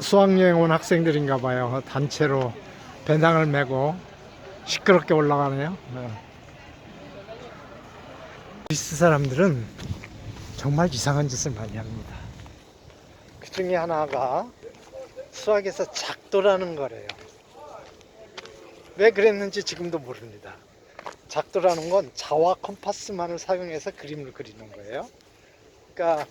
수학여행 온 학생들인가 봐요. 단체로 배낭을 메고 시끄럽게 올라가네요. 네. 그리스 사람들은 정말 이상한 짓을 많이 합니다. 그 중에 하나가 수학에서 작도라는 거래요. 왜 그랬는지 지금도 모릅니다. 작도라는 건 자와 컴파스만을 사용해서 그림을 그리는 거예요. 그러니까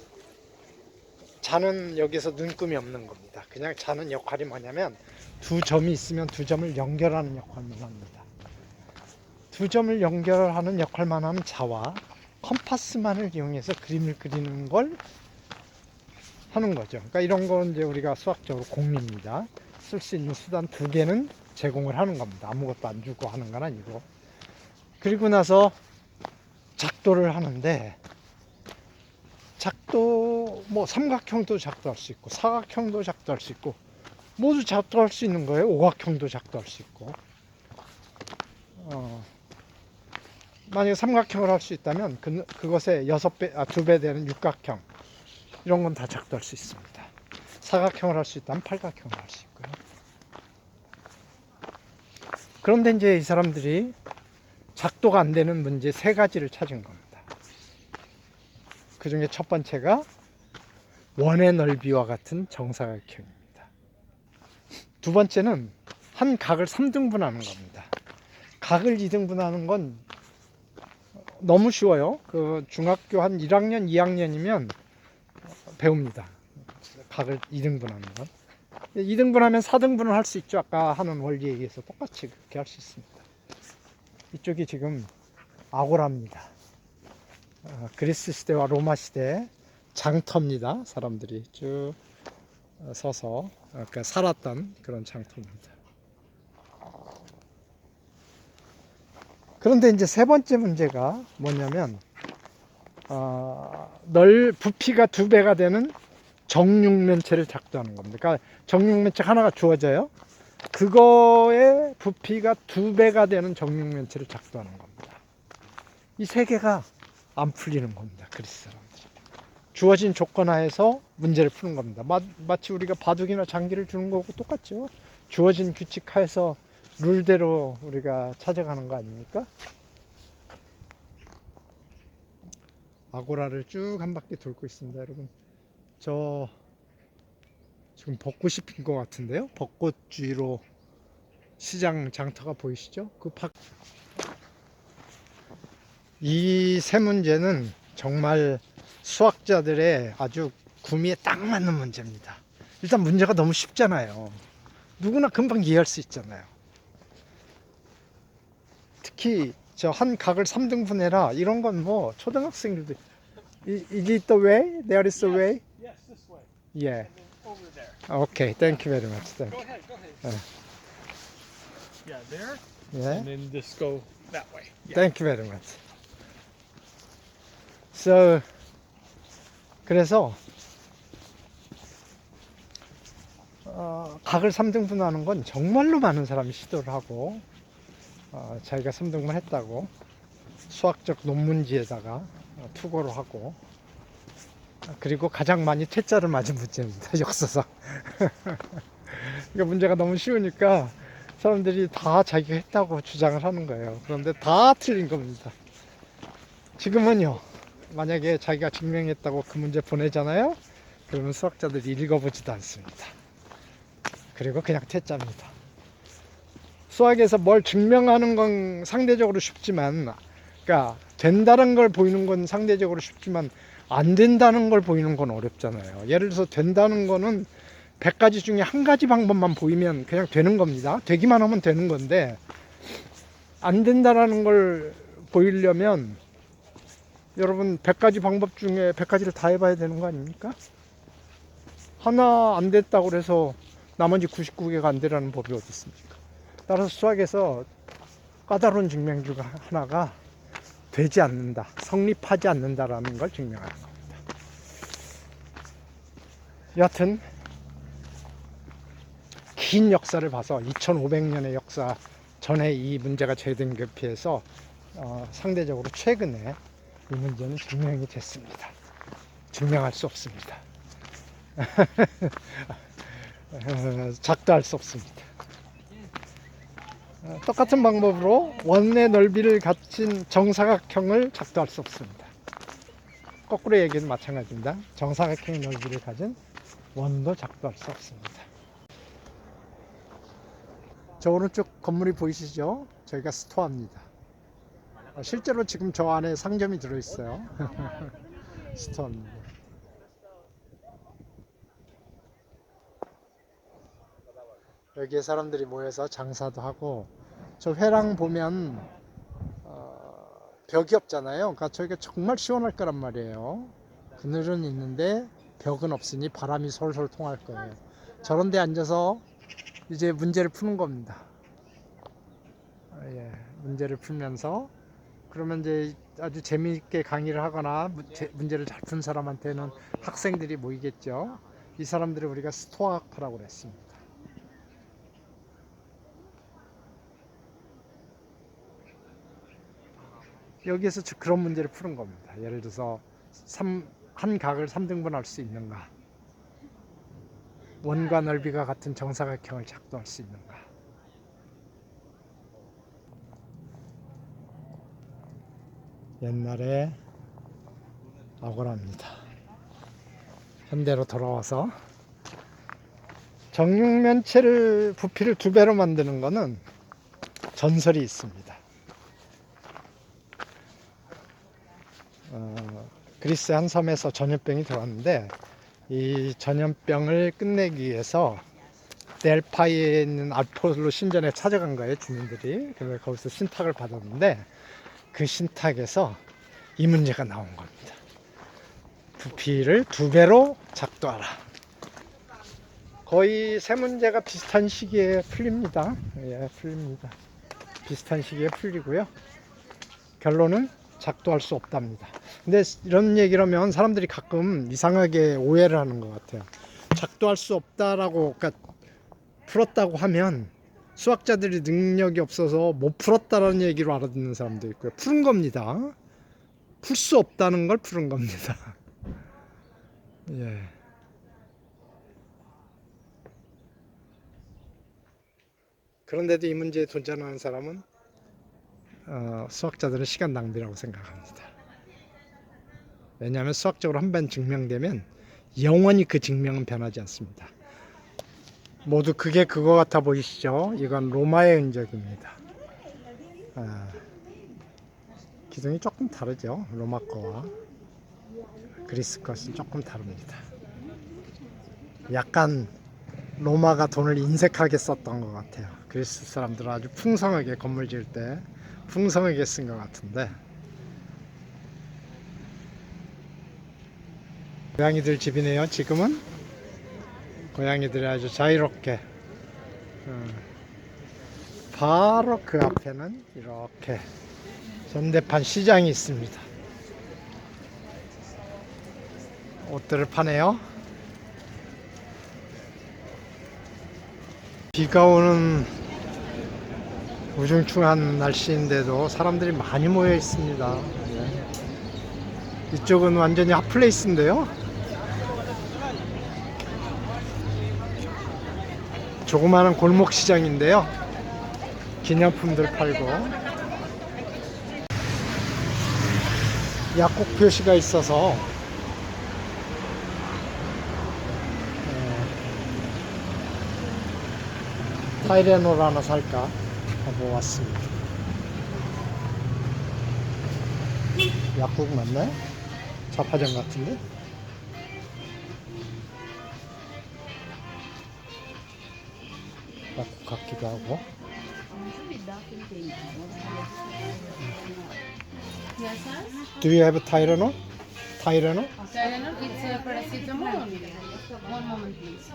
자는 여기서 눈금이 없는 겁니다. 그냥 자는 역할이 뭐냐면 두 점이 있으면 두 점을 연결하는 역할만 합니다. 두 점을 연결하는 역할만 하는 자와 컴파스만을 이용해서 그림을 그리는 걸 하는 거죠. 그러니까 이런 건 이제 우리가 수학적으로 공립니다. 쓸 수 있는 수단 두 개는 제공을 하는 겁니다. 아무것도 안 주고 하는 건 아니고. 그리고 나서 작도를 하는데 작도 뭐 삼각형도 작도할 수 있고 사각형도 작도할 수 있고 모두 작도할 수 있는 거예요. 오각형도 작도할 수 있고. 어, 만약에 삼각형을 할 수 있다면 그, 그것의 여섯 배, 아, 두 배 되는 육각형 이런 건 다 작도할 수 있습니다. 사각형을 할 수 있다면 팔각형을 할 수 있고요. 그런데 이제 이 사람들이 작도가 안 되는 문제 세 가지를 찾은 겁니다. 그 중에 첫 번째가 원의 넓이와 같은 정사각형입니다. 두 번째는 한 각을 3등분하는 겁니다. 각을 2등분하는 건 너무 쉬워요. 그 중학교 한 1학년, 2학년이면 배웁니다. 각을 2등분하는 건. 2등분하면 4등분을 할 수 있죠. 아까 하는 원리에 의해서 똑같이 그렇게 할 수 있습니다. 이쪽이 지금 아고라입니다. 어, 그리스 시대와 로마 시대 장터입니다. 사람들이 쭉 어, 서서 어, 그 살았던 그런 장터입니다. 그런데 이제 세 번째 문제가 뭐냐면 어, 널 부피가 두 배가 되는 정육면체를 작도하는 겁니다. 그러니까 정육면체 하나가 주어져요. 그거의 부피가 두 배가 되는 정육면체를 작도하는 겁니다. 이 세 개가 안 풀리는 겁니다. 그리스 사람들이. 주어진 조건 하에서 문제를 푸는 겁니다. 마, 마치 우리가 바둑이나 장기를 주는 거고 똑같죠. 주어진 규칙 하에서 룰대로 우리가 찾아가는 거 아닙니까? 아고라를 쭉 한 바퀴 돌고 있습니다, 여러분. 저 지금 벚꽃이 핀 것 같은데요. 벚꽃주위로 시장 장터가 보이시죠? 그 밖. 이 세 문제는 정말 수학자들의 아주 구미에 딱 맞는 문제입니다. 일단 문제가 너무 쉽잖아요. 누구나 금방 이해할 수 있잖아요. 특히 저 한 각을 3등분 해라 이런 건 뭐 초등학생들도 Is it the way? There is a way? Yes, this way. Yeah. Over there. Okay. Thank you very much. Thank Go ahead, go ahead. Uh. Yeah, there. Yeah. And then just go that way. Yeah. Thank you very much. So 그래서 어, 각을 3등분 하는 건 정말로 많은 사람이 시도를 하고 어, 자기가 3등분 했다고 수학적 논문지에다가 어, 투고를 하고 어, 그리고 가장 많이 퇴짜를 맞은 문제입니다. 역사상. 그러니까 문제가 너무 쉬우니까 사람들이 다 자기가 했다고 주장을 하는 거예요. 그런데 다 틀린 겁니다. 지금은요, 만약에 자기가 증명했다고 그 문제 보내잖아요? 그러면 수학자들이 읽어보지도 않습니다. 그리고 그냥 퇴짜입니다. 수학에서 뭘 증명하는 건 상대적으로 쉽지만, 그러니까 된다는 걸 보이는 건 상대적으로 쉽지만, 안 된다는 걸 보이는 건 어렵잖아요. 예를 들어서 된다는 거는 100가지 중에 한 가지 방법만 보이면 그냥 되는 겁니다. 되기만 하면 되는 건데, 안 된다라는 걸 보이려면 여러분 100가지 방법 중에 100가지를 다 해봐야 되는 거 아닙니까? 하나 안 됐다고 그래서 나머지 99개가 안 되라는 법이 어디 있습니까? 따라서 수학에서 까다로운 증명 중 하나가 되지 않는다, 성립하지 않는다라는 걸 증명하는 겁니다. 여하튼 긴 역사를 봐서 2500년의 역사 전에 이 문제가 것에 비해서 어, 상대적으로 최근에 이 문제는 증명이 됐습니다. 증명할 수 없습니다. 어, 작도할 수 없습니다. 어, 똑같은 방법으로 원의 넓이를 갖춘 정사각형을 작도할 수 없습니다. 거꾸로 얘기해도 마찬가지입니다. 정사각형 넓이를 가진 원도 작도할 수 없습니다. 저 오른쪽 건물이 보이시죠? 저희가 스토어입니다. 어, 실제로 지금 저 안에 상점이 들어있어요. 스토어입니다. 여기에 사람들이 모여서 장사도 하고 저 회랑 보면 어, 벽이 없잖아요. 그러니까 저희가 정말 시원할 거란 말이에요. 그늘은 있는데 벽은 없으니 바람이 솔솔 통할 거예요. 저런 데 앉아서 이제 문제를 푸는 겁니다. 아, 예, 문제를 풀면서 그러면 이제 아주 재미있게 강의를 하거나 문제를 잘 푼 사람한테는 학생들이 모이겠죠. 이 사람들을 우리가 스토아파라고 그랬습니다. 여기에서 저- 그런 문제를 푸는 겁니다. 예를 들어서 삼- 한 각을 3등분할 수 있는가? 원과 넓이가 같은 정사각형을 작도할 수 있는가? 옛날에 아고라입니다. 현대로 돌아와서 정육면체를 부피를 두 배로 만드는 것은 전설이 있습니다. 어, 그리스 한 섬에서 전염병이 들어왔는데 이 전염병을 끝내기 위해서 델파이에 있는 알폴로 신전에 찾아간 거예요 주민들이 그래서 거기서 신탁을 받았는데 그 신탁에서 이 문제가 나온 겁니다. 부피를 두 배로 작도하라. 거의 세 문제가 비슷한 시기에 풀립니다. 예 풀립니다. 비슷한 시기에 풀리고요. 결론은 작도할 수 없답니다. 근데 이런 얘기를 하면 사람들이 가끔 이상하게 오해를 하는 것 같아요. 작도할 수 없다라고 그러니까 풀었다고 하면 수학자들이 능력이 없어서 못 풀었다라는 얘기로 알아듣는 사람도 있고요. 푸는 겁니다. 풀 수 없다는 걸 푸는 겁니다. 예. 그런데도 이 문제에 도전하는 사람은 어, 수학자들은 시간 낭비라고 생각합니다. 왜냐하면 수학적으로 한 번 증명되면 영원히 그 증명은 변하지 않습니다. 모두 그게 그거 같아 보이시죠? 이건 로마의 흔적입니다. 아, 기둥이 조금 다르죠? 로마 거와 그리스 것은 조금 다릅니다. 약간 로마가 돈을 인색하게 썼던 것 같아요. 그리스 사람들은 아주 풍성하게 건물 지을 때 풍성하게 쓴 것 같은데 고양이들 집이네요 지금은 고양이들이 아주 자유롭게 어, 바로 그 앞에는 이렇게 현대판 시장이 있습니다 옷들을 파네요 비가 오는 우중충한 날씨인데도 사람들이 많이 모여 있습니다. 예. 이쪽은 완전히 핫플레이스인데요. 조그마한 골목 시장인데요. 기념품들 팔고 약국 표시가 있어서 예. 타이레놀 하나 살까 하고 왔습니다. 약국 맞나요? 자파점 같은데? 같기도 하고. Yes, sir. Do you have Tylenol? Tylenol? Tylenol, it's a paracetamol. One moment, please.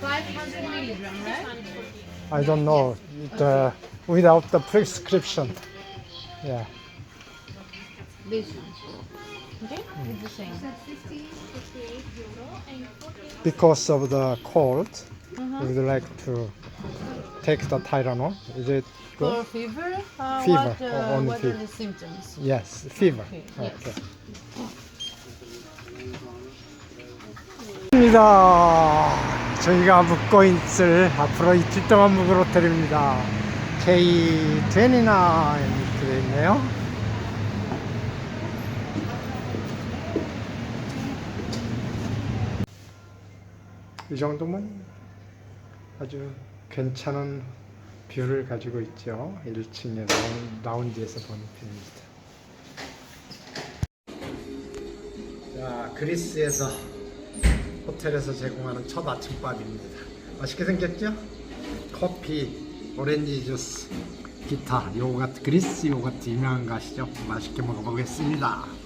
Five hundred milligram, right? I don't know. It, uh, without the prescription. Yeah. This one. Okay, it's the same. Because of the cold, Uh-huh. we would like to take the Tylenol? Is it For good? fever? Uh, Fever, What, oh, uh, only what fever. are the symptoms? Yes, fever. Okay, yes. 입니다. 저희가 묵고 있을 앞으로 이틀 동안 묵을 호텔입니다. K29 이렇게 되어 있네요. 이 정도면 아주 괜찮은 뷰를 가지고 있죠. 1층의 라운, 라운지에서 보는 뷰입니다. 자, 그리스에서 호텔에서 제공하는 첫 아침밥입니다. 맛있게 생겼죠? 커피, 오렌지 주스, 기타, 요거트, 그리스 요거트 유명한 거 아시죠? 맛있게 먹어보겠습니다.